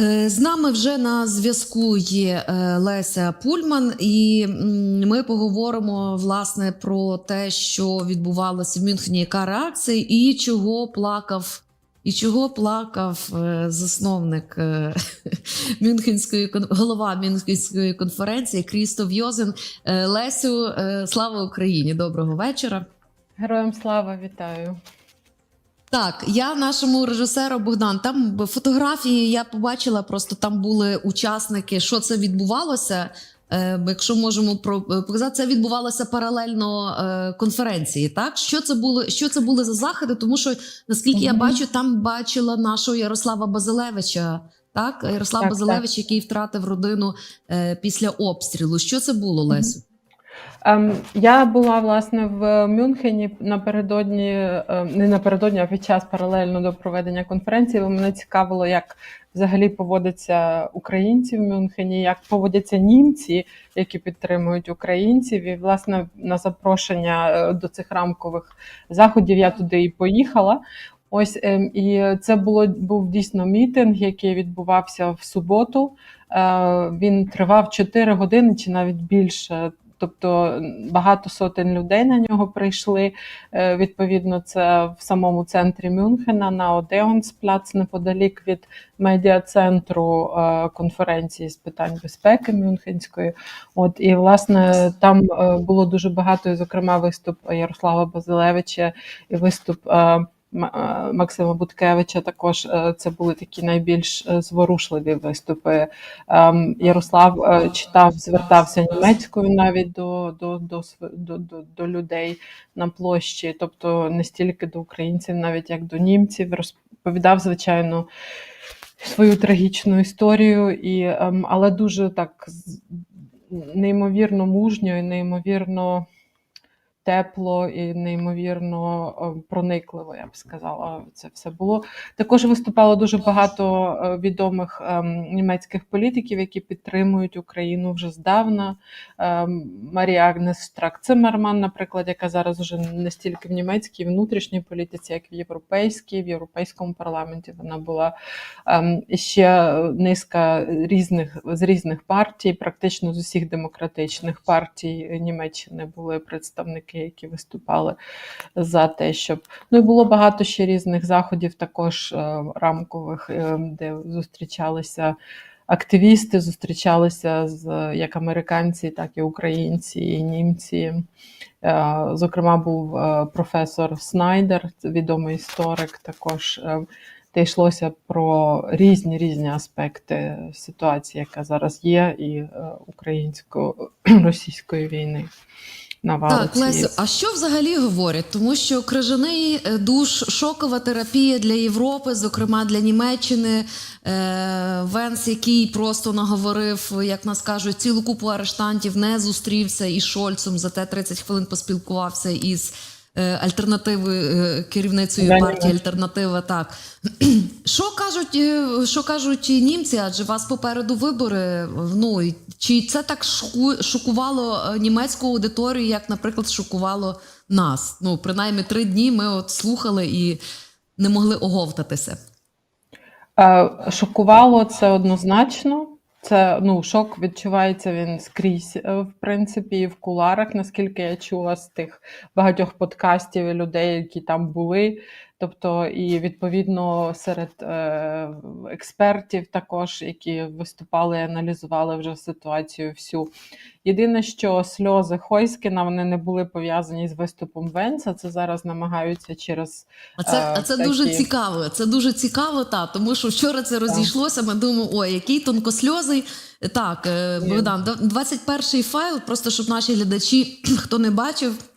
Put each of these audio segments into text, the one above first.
е, з нами вже на зв'язку є е, Леся Пульман, і ми поговоримо власне про те, що відбувалося в Мюнхені, яка реакція, і чого плакав. І чого плакав е, засновник Мюнхенської голова Мюнхенської конференції Крістоф Йозен. Лесю, слава Україні! Доброго вечора. Героям слава вітаю. Так, я нашому режисеру Богдан. Там фотографії я побачила, просто там були учасники, що це відбувалося. Е, якщо можемо про е, показати, це відбувалося паралельно е, конференції. Так, що це було? Що це були за заходи? Тому що наскільки я бачу, там бачила нашого Ярослава Базилевича. Так, Ярослав Так, Базилевич, який втратив родину е, після обстрілу. Що це було, Лесю? Ем, я була власне в Мюнхені напередодні, е, не напередодні, а під час паралельно до проведення конференції. Мене цікавило, як взагалі поводяться українці в Мюнхені, як поводяться німці, які підтримують українців. І власне на запрошення е, до цих рамкових заходів я туди і поїхала. Ось ем, і це було був дійсно мітинг, який відбувався в суботу. Е, Він тривав 4 години чи навіть більше. Тобто багато сотень людей на нього прийшли. Е, Відповідно, це в самому центрі Мюнхена на Одеонсплац, неподалік від медіа-центру е, конференції з питань безпеки Мюнхенської. От і власне там е, було дуже багато, і, зокрема, виступ Ярослава Базилевича і виступ. Е, Максима Буткевича також е, це були такі найбільш е, зворушливі виступи. Ем, Ярослав читав, звертався німецькою навіть до, до, до, до, до, до людей на площі, тобто не стільки до українців, навіть як до німців, розповідав, звичайно, свою трагічну історію, і, ем, але дуже так неймовірно мужньо і неймовірно тепло і неймовірно е, проникливо, я б сказала, це все було. Також виступало дуже багато е, відомих ем, німецьких політиків, які підтримують Україну вже здавна. Ем, Марія Агнес Штрак Циммерман, наприклад, яка зараз вже не стільки в німецькій внутрішній політиці, як в європейській, в європейському парламенті вона була. Ем, ще низка різних з різних партій, практично з усіх демократичних партій Німеччини були представники, які виступали за те, щоб ну і було багато ще різних заходів, також е, рамкових, е, де зустрічалися. Активісти зустрічалися з як американці, так і українці, і німці. Е, Зокрема, був професор Снайдер, відомий історик, також де йшлося про різні різні аспекти ситуації, яка зараз є, і українсько-російської війни. Навалу Так. Лесю, а що взагалі говорять? Тому що крижаний е, душ, шокова терапія для Європи, зокрема для Німеччини. Е, Венс, який просто наговорив, як нас кажуть, цілу купу арештантів, не зустрівся із Шольцем, зате 30 хвилин поспілкувався із е, альтернативою е, керівницею Да, партії. Альтернатива. Так що кажуть, е, що кажуть німці? Адже вас попереду вибори. Ну чи це так шокувало німецьку аудиторію, як, наприклад, шокувало нас? Ну, принаймні три дні ми от слухали і не могли оговтатися. Шокувало це однозначно. Це ну, шок відчувається він скрізь, е, в принципі, і в куларах, наскільки я чула з тих багатьох подкастів і людей, які там були. Тобто, і відповідно серед е, експертів, також, які виступали аналізували вже ситуацію всю. Єдине, що сльози Хойскіна вони не були пов'язані з виступом Венца. Це зараз намагаються через А це, Е, а це такі. дуже цікаво. Це дуже цікаво, та тому що вчора це розійшлося. Ми думаємо, ой, який тонкосльозий. Так, е. Богдан, 21 файл, просто щоб наші глядачі, хто не бачив.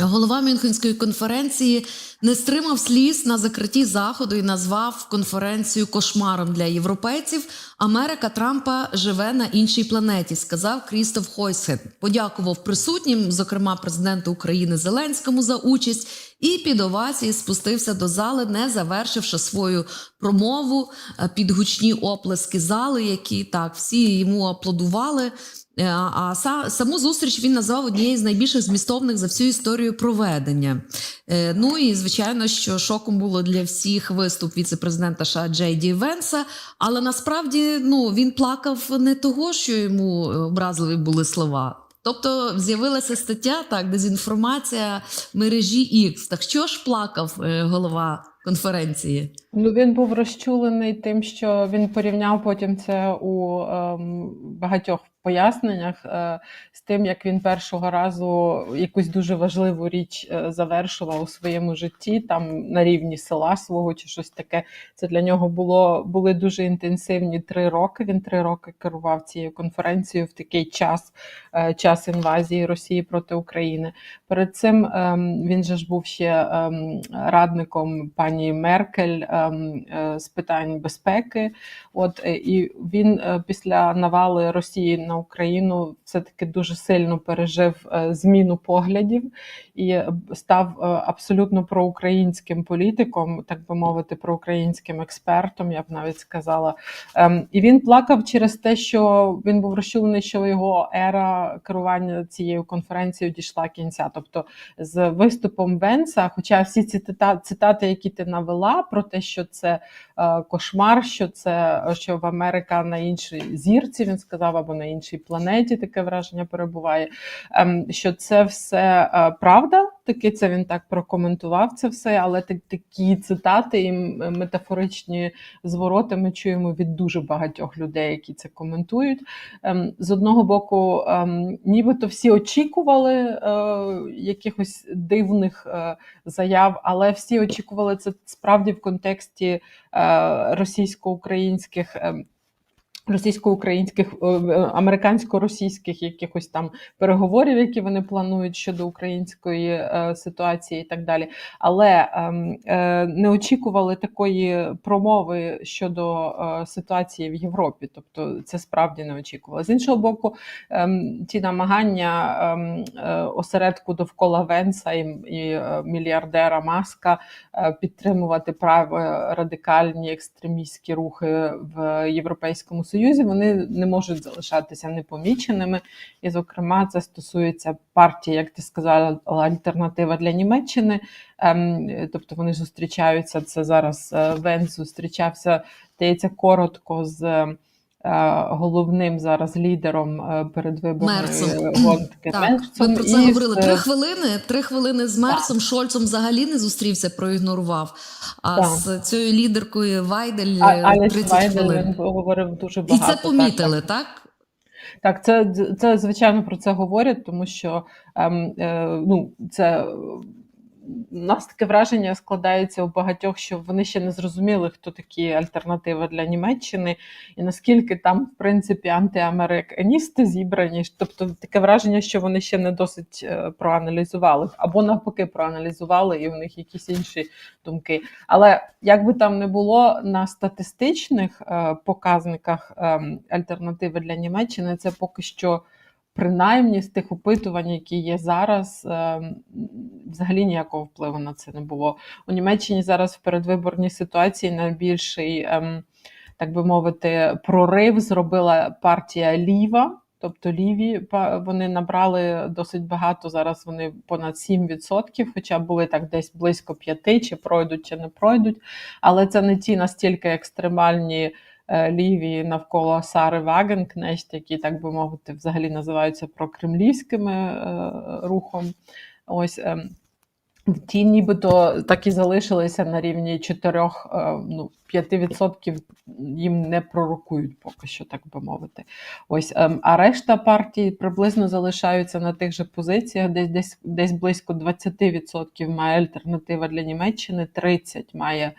Голова Мюнхенської конференції не стримав сліз на закритті заходу і назвав конференцію кошмаром для європейців. Америка Трампа живе на іншій планеті, сказав Крістоф Хойсхен. Подякував присутнім, зокрема президенту України Зеленському, за участь і під овації спустився до зали, не завершивши свою промову е, під гучні оплески зали, які так всі йому аплодували. Е, А са- саму зустріч він назвав однією з найбільших змістовних за всю історію проведення. Е, Ну і звичайно, що шоком було для всіх виступ віце-президента США Джей Ді Венса. Але насправді ну він плакав не того, що йому е, образливі були слова. Тобто з'явилася стаття, так, дезінформація мережі X. Так що ж плакав е, голова конференції? Ну, він був розчулений тим, що він порівняв потім це у ем, багатьох поясненнях е, з тим, як він першого разу якусь дуже важливу річ е, завершував у своєму житті, там на рівні села свого чи щось таке. Це для нього було були дуже інтенсивні три роки. Він три роки керував цією конференцією в такий час, е, час інвазії Росії проти України. Перед цим ем, він же ж був ще ем, радником пані Меркель е, з питань безпеки. От е, і він е, після навали Росії на Україну все таки дуже сильно пережив е, зміну поглядів і е, став е, абсолютно проукраїнським політиком, так би мовити, проукраїнським експертом, я б навіть сказала. Ем, І він плакав через те, що він був розчулений, що його ера керування цією конференцією дійшла кінця. Тобто, з виступом Венса, хоча всі ці цитати, які ти навела, про те, що це е, кошмар, що це що в Америка на іншій зірці, він сказав, або на іншій планеті таке враження перебуває. ем, Що це все е, правда, таки це він так прокоментував це все, але так- такі цитати і метафоричні звороти ми чуємо від дуже багатьох людей, які це коментують. Ем, З одного боку, ем, нібито всі очікували е, якихось дивних е, заяв, але всі очікували це справді в контексті е, російсько-українських. Російсько-українських е, е, американсько-російських якихось там переговорів, які вони планують щодо української е, ситуації, і так далі. Але ем, не очікували такої промови щодо ситуації в Європі. Тобто, це справді не очікували. З іншого боку, ем, ті намагання ем, осередку довкола Венса і, мільярдера Маска підтримувати право радикальні екстремістські рухи в Європейському Союзі, вони не можуть залишатися непоміченими. І, зокрема, це стосується партії, як ти сказала, альтернатива для Німеччини. Ем, Тобто вони зустрічаються. Це зараз Вен Венс зустрічався, здається, коротко з. Е, Головним зараз лідером е, передвиборної гонки Так, Мерцом ми про це і говорили. Три хвилини. Три хвилини з Мерцем. Шольцом взагалі не зустрівся, проігнорував. А Так. з цією лідеркою Вайдель А- 30 Вайдель хвилин. він говорив дуже І це помітили, так? Так, це, це звичайно про це говорять, тому що ем, е, ну, це у нас таке враження складається у багатьох, що вони ще не зрозуміли, хто такі альтернативи для Німеччини, і наскільки там, в принципі, антиамериканісти зібрані. Тобто таке враження, що вони ще не досить е, проаналізували, або навпаки, проаналізували, і у них якісь інші думки. Але як би там не було на статистичних е, показниках е, альтернативи для Німеччини, це поки що. Принаймні з тих опитувань, які є зараз, е, взагалі ніякого впливу на це не було. У Німеччині зараз в передвиборній ситуації найбільший, ем, так би мовити, прорив зробила партія Ліва. Тобто ліві вони набрали досить багато. Зараз вони понад 7%, хоча були так десь близько 5, чи пройдуть, чи не пройдуть. Але це не ті настільки екстремальні ліві навколо Сари Вагенкнехт, які, так би мовити, взагалі називаються прокремлівськими е, рухом. Ось ем, ті нібито так і залишилися на рівні 4, е, ну, 5% їм не пророкують поки що, так би мовити. Ось, ем, а решта партій приблизно залишаються на тих же позиціях, десь десь, десь близько 20% має альтернатива для Німеччини, 30% має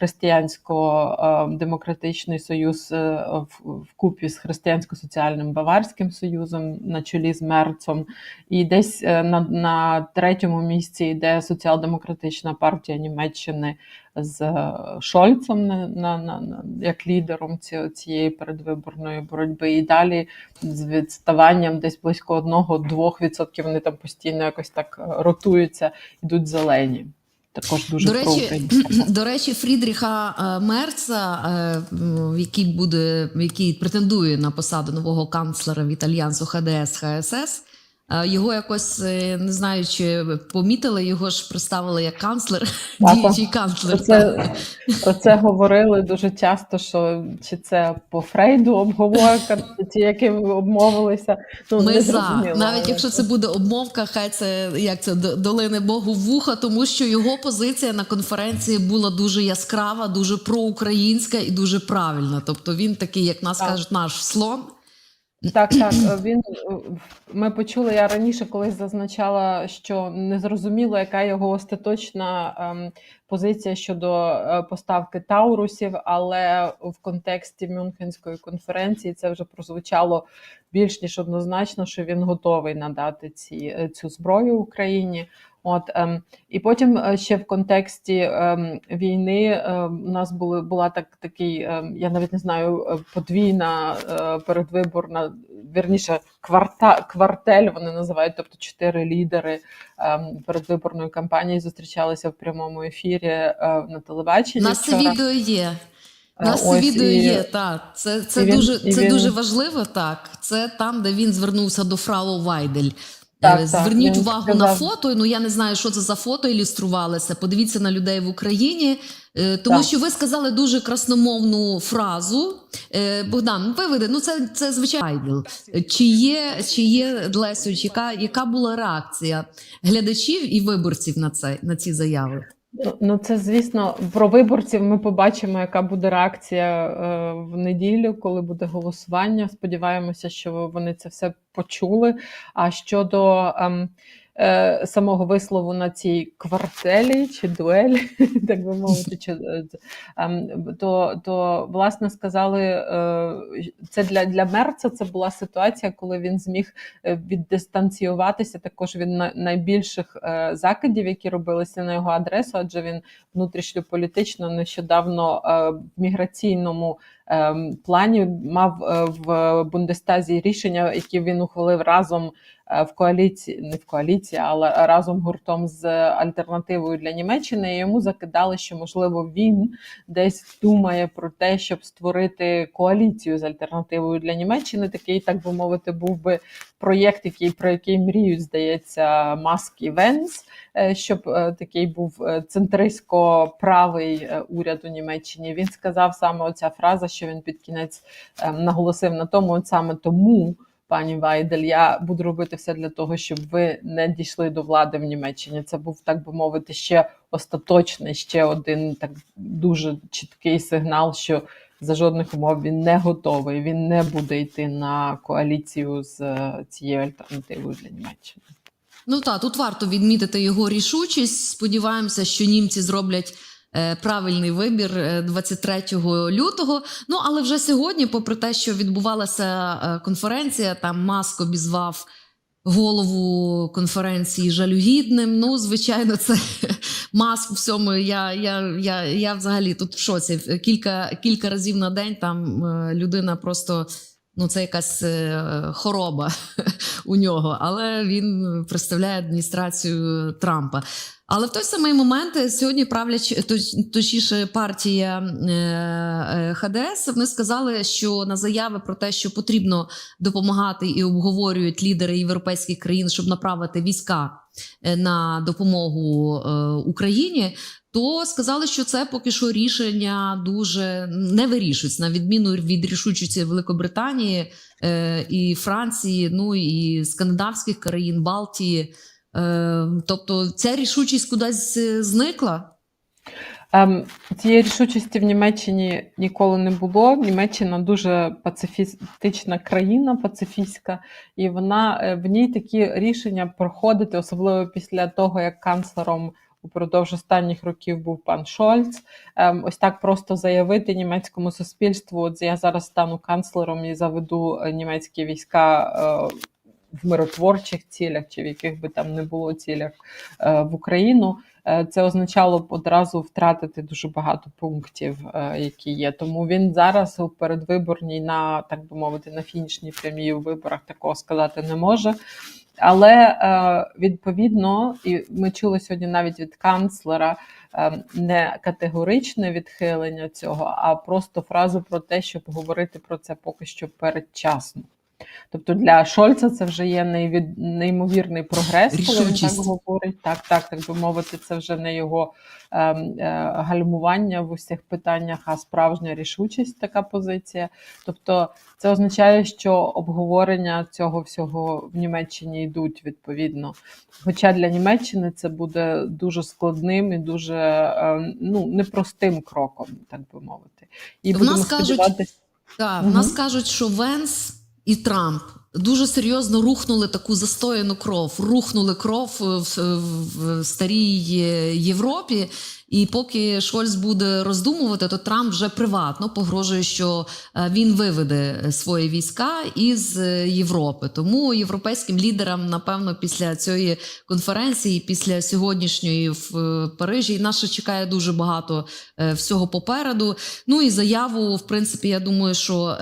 християнсько-демократичний союз е, в, вкупі з християнсько-соціальним Баварським союзом на чолі з Мерцом. І десь е, на, на третьому місці йде соціал-демократична партія Німеччини з е, Шольцем на, на, на, на, як лідером ці, цієї передвиборної боротьби. І далі з відставанням десь близько 1-2% вони там постійно якось так е, ротуються, йдуть зелені. також дуже До речі, до речі, Фрідріха е, Мерца, який буде, який претендує на посаду нового канцлера від альянсу ХДС ХСС. Е, Його якось е, не знаю, чи помітили, його ж представили як канцлер, Так, діючий канцлер. так. це, про це говорили дуже часто, що чи це по Фрейду обговорка, чи яким обмовилися. Ну, Ми не за навіть якщо це буде обмовка, хай це як це д- долине Богу вуха, тому що його позиція на конференції була дуже яскрава, дуже проукраїнська і дуже правильна. Тобто він такий, як нас Так. кажуть, наш слон. Так, так. е, Він е, ми почули. Я раніше колись зазначала, що не зрозуміло, яка його остаточна ем, позиція щодо е, поставки таурусів, але в контексті Мюнхенської конференції це вже прозвучало більш ніж однозначно, що він готовий надати ці е, цю зброю Україні. От ем, і потім е, ще в контексті ем, війни е, у нас були була так такий, ем, я навіть не знаю, подвійна передвиборна, вірніше, кварта, квартель вони називають, тобто чотири лідери ем, передвиборної кампанії зустрічалися в прямому ефірі е, на У телебаченні. нас це відео є. У Е, нас це ось, відео і- є, так. Це, це, він- дуже, це він- дуже важливо, так. Це там, де він звернувся до фрау Вайдель. Так, Е, так, Зверніть увагу сказав- на фото. Ну я не знаю, що це за фото ілюструвалося. Подивіться на людей в Україні, тому Так. що ви сказали дуже красномовну фразу. Богдан, виведи, ну це, це звичайно. Вайдел. Чи є, чи є Лесю, яка, яка була реакція глядачів і виборців на це на ці заяви? Ну, це звісно, про виборців ми побачимо, яка буде реакція е, в неділю, коли буде голосування. Сподіваємося, що вони це все почули. А щодо ем, е, самого вислову на цій квартелі чи дуелі, так би мовити, чи, е, то, то власне сказали, е, це для, для Мерца це була ситуація, коли він зміг е, віддистанціюватися. Також від на- найбільших закидів, які робилися на його адресу, адже він внутрішньополітично нещодавно в міграційному е, плані мав е, в Бундестазі рішення, які він ухвалив разом е, в коаліції, не в коаліції, але разом гуртом з альтернативою для Німеччини. І йому закидали, що можливо він десь думає про те, щоб створити коаліцію з альтернативою для Німеччини. Такий, так би мовити, був би проєкт, який про який мріють, здається, Маск і Венс, щоб е, такий був е, центристсько правий е, уряд у Німеччині. Він сказав саме оця фраза, що він під кінець е, наголосив на тому, от саме тому. Пані Вайдель, я буду робити все для того, щоб ви не дійшли до влади в Німеччині. Це був так би мовити ще остаточний, ще один так дуже чіткий сигнал, що за жодних умов він не готовий. Він не буде йти на коаліцію з е, цією альтернативою для Німеччини. Ну так, тут варто відмітити його рішучість. Сподіваємося, що німці зроблять е, правильний вибір е, 23 лютого. Ну але вже сьогодні, попри те, що відбувалася е, конференція, там Маск обізвав голову конференції жалюгідним. Ну, звичайно, це маск у всьому. Я, я, я, я взагалі тут в шоці. Кілька, кілька разів на день там е, людина просто. Ну, це якась е, хвороба у нього, але він представляє адміністрацію Трампа. Але в той самий момент е, сьогодні правляч, точ- точніше, партія е, е, ХДС вони сказали, що на заяви про те, що потрібно допомагати і обговорюють лідери європейських країн, щоб направити війська е, на допомогу е, Україні. То сказали, що це поки що рішення дуже не вирішується, на відміну від рішучості Великобританії е, і Франції, ну і скандинавських країн, Балтії. Е, тобто ця рішучість кудись е, зникла. Ем, цієї рішучості в Німеччині ніколи не було. Німеччина дуже пацифістична країна, пацифістська, і вона е, в ній такі рішення проходити, особливо після того, як канцлером упродовж останніх років був пан Шольц. Ем, ось так просто заявити німецькому суспільству: от я зараз стану канцлером і заведу е, німецькі війська. В миротворчих цілях чи в яких би там не було цілях е, в Україну е, це означало б одразу втратити дуже багато пунктів, е, які є. Тому він зараз у передвиборній на так би мовити на фінішній прямій у виборах такого сказати не може. Але відповідно, і ми чули сьогодні навіть від канцлера не категоричне відхилення цього, а просто фразу про те, щоб говорити про це поки що передчасно. Тобто для Шольца це вже є неймовірний прогрес, коли він так говорить. Так, так, так би мовити, це вже не його ем, е, гальмування в усіх питаннях, а справжня рішучість, така позиція. Тобто, це означає, що обговорення цього всього в Німеччині йдуть відповідно. Хоча для Німеччини це буде дуже складним і дуже ем, ну, непростим кроком, так би мовити. І В будемо нас кажуть, сподіватися. Так, в нас кажуть, що Венс і Трамп дуже серйозно рухнули таку застояну кров, рухнули кров в, в, в старій е, Європі. І поки Шольц буде роздумувати, то Трамп вже приватно погрожує, що е, він виведе е, свої війська із е, Європи. Тому європейським лідерам, напевно, після цієї конференції, після сьогоднішньої в Парижі, ще чекає дуже багато всього попереду. Ну і заяву, в принципі, я думаю, що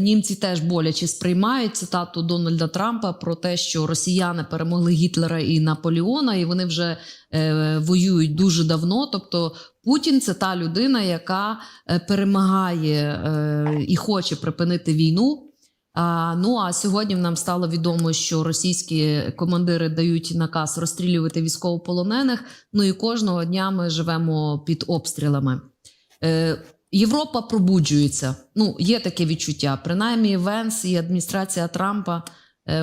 німці теж боляче сприймають цитату Дональда Трампа про те, що росіяни перемогли Гітлера і Наполеона, і вони вже е, воюють дуже давно. Тобто Путін це та людина, яка е, перемагає е, і хоче припинити війну. А, ну а сьогодні нам стало відомо, що російські командири дають наказ розстрілювати військовополонених. Ну і кожного дня ми живемо під обстрілами. Е, Європа пробуджується. Ну, є таке відчуття. Принаймні, Венс і адміністрація Трампа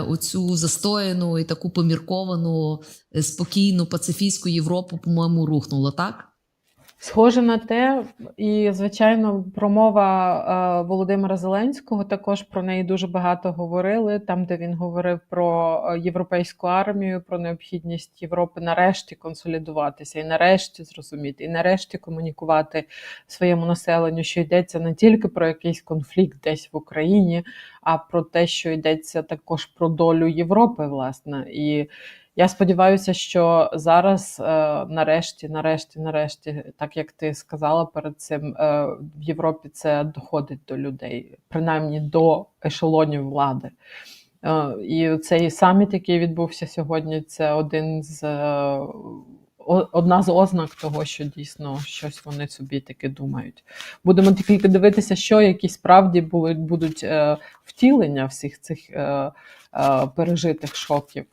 оцю застояну і таку помірковану, е, спокійну пацифійську Європу, по-моєму, рухнуло, так? Схоже на те, і звичайно, промова е, Володимира Зеленського також про неї дуже багато говорили. Там, де він говорив про е, європейську армію, про необхідність Європи нарешті консолідуватися і нарешті зрозуміти, і нарешті комунікувати своєму населенню, що йдеться не тільки про якийсь конфлікт десь в Україні, а про те, що йдеться також про долю Європи, власне. І я сподіваюся, що зараз, е, нарешті, нарешті, нарешті, так як ти сказала перед цим, е, в Європі це доходить до людей, принаймні до ешелонів влади. Е, І цей саміт, який відбувся сьогодні, це один з одна з ознак того, що дійсно щось вони собі таки думають. Будемо тільки дивитися, що які справді будуть, втілення всіх цих пережитих шоків.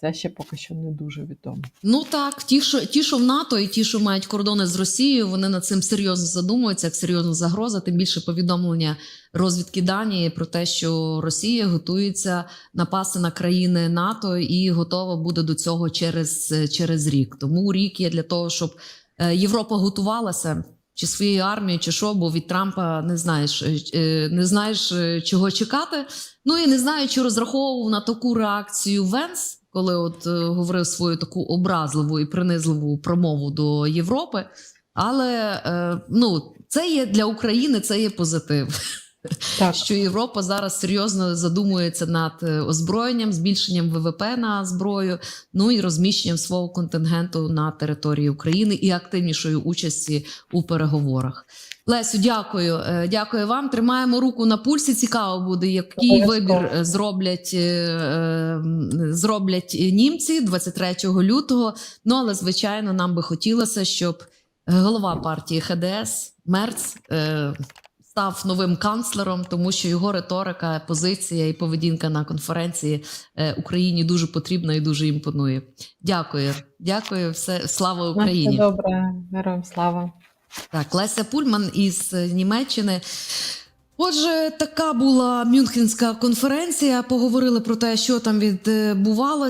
Це ще поки що не дуже відомо. Ну так, ті, що ті, що в НАТО, і ті, що мають кордони з Росією, вони над цим серйозно задумуються, як серйозна загроза. Тим більше повідомлення розвідки Данії про те, що Росія готується напасти на країни НАТО і готова буде до цього через, через рік. Тому рік є для того, щоб е, Європа готувалася. Чи своєю армією, чи що, бо від Трампа не знаєш, е, е, не знаєш, е, чого чекати. Ну і не знаю, чи розраховував на таку реакцію Венс, коли от говорив свою таку образливу і принизливу промову до Європи. Але ну, це є для України, це є позитив. Так, Що Європа зараз серйозно задумується над е, озброєнням, збільшенням ВВП на зброю, ну і розміщенням свого контингенту на території України і активнішої участі у переговорах. Лесю, дякую. Е, Дякую вам. Тримаємо руку на пульсі. Цікаво буде, який вибір е, зроблять, зроблять німці 23 лютого. Ну але звичайно, нам би хотілося, щоб голова партії ХДС Мерц. Став новим канцлером, тому що його риторика, позиція і поведінка на конференції е, Україні дуже потрібна і дуже імпонує. Дякую, дякую. Все слава на все добре, героям слава. Так, Леся Пульман із Німеччини. Отже, така була Мюнхенська конференція. Поговорили про те, що там відбувалося.